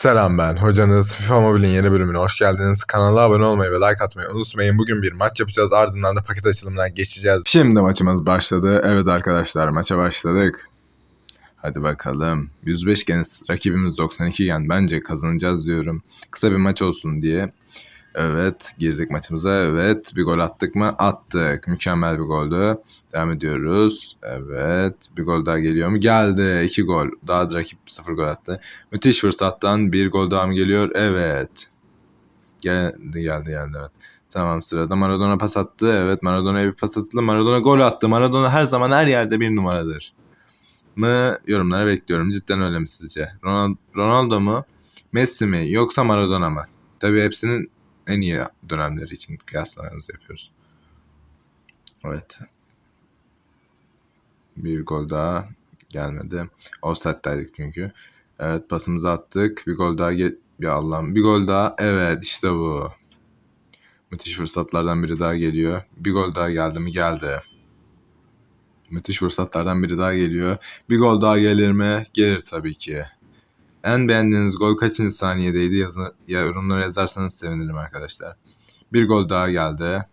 Selam ben hocanız FIFA Mobile'in yeni bölümüne hoş geldiniz. Kanala abone olmayı ve like atmayı unutmayın. Bugün bir maç yapacağız ardından da paket açılımına geçeceğiz. Şimdi maçımız başladı. Evet arkadaşlar maça başladık. Hadi bakalım. 105 gen rakibimiz 92 gen bence kazanacağız diyorum. Kısa bir maç olsun diye. Evet girdik maçımıza. Evet bir gol attık mı? Attık. Mükemmel bir goldü. Devam ediyoruz. Evet bir gol daha geliyor mu? Geldi. 2 gol. Daha da rakip 0 gol attı. Müthiş fırsattan bir gol daha mı geliyor? Evet. Geldi geldi geldi evet. Tamam sırada Maradona pas attı. Evet Maradona'ya bir pas atıldı. Maradona gol attı. Maradona her zaman her yerde bir numaradır. Mı yorumlara bekliyorum. Cidden öyle mi sizce? Ronaldo mu? Messi mi? Yoksa Maradona mı? Tabii hepsinin en iyi dönemleri için kıyaslamamızı yapıyoruz. Evet. Bir gol daha gelmedi. Offside'daydık çünkü. Evet pasımızı attık. Bir gol daha gel... Ya Allah'ım bir gol daha. Evet işte bu. Müthiş fırsatlardan biri daha geliyor. Bir gol daha geldi mi? Geldi. Müthiş fırsatlardan biri daha geliyor. Bir gol daha gelir mi? Gelir tabii ki. En beğendiğiniz gol kaçıncı saniyedeydi? Yazın, ya yazarsanız sevinirim arkadaşlar. Bir gol daha geldi.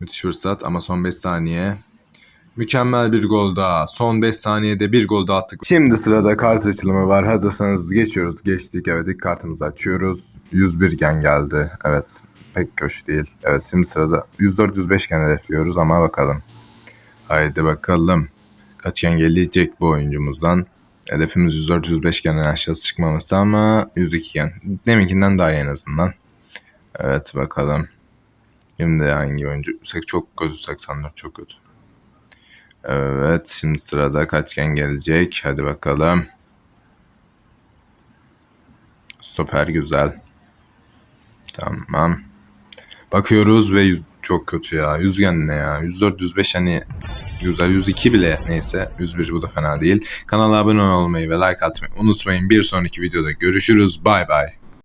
Müthiş fırsat ama son 5 saniye. Mükemmel bir gol daha. Son 5 saniyede bir gol daha attık. Şimdi sırada kart açılımı var. Hazırsanız geçiyoruz. Geçtik evet ilk kartımızı açıyoruz. 101 gen geldi. Evet pek hoş değil. Evet şimdi sırada 104-105 gen hedefliyoruz ama bakalım. Haydi bakalım. Kaç gen gelecek bu oyuncumuzdan. Hedefimiz 104-105 genden aşağısı çıkmaması ama 102 gen. Deminkinden daha iyi en azından. Evet bakalım. Şimdi hangi oyuncu? Çok kötü 84 çok kötü. Evet şimdi sırada kaç gen gelecek? Hadi bakalım. Stoper güzel. Tamam. Bakıyoruz ve çok kötü ya. Yüzgen ne ya? 104 105 hani güzel 102 bile neyse 101 bu da fena değil. Kanala abone olmayı ve like atmayı unutmayın. Bir sonraki videoda görüşürüz. Bay bay.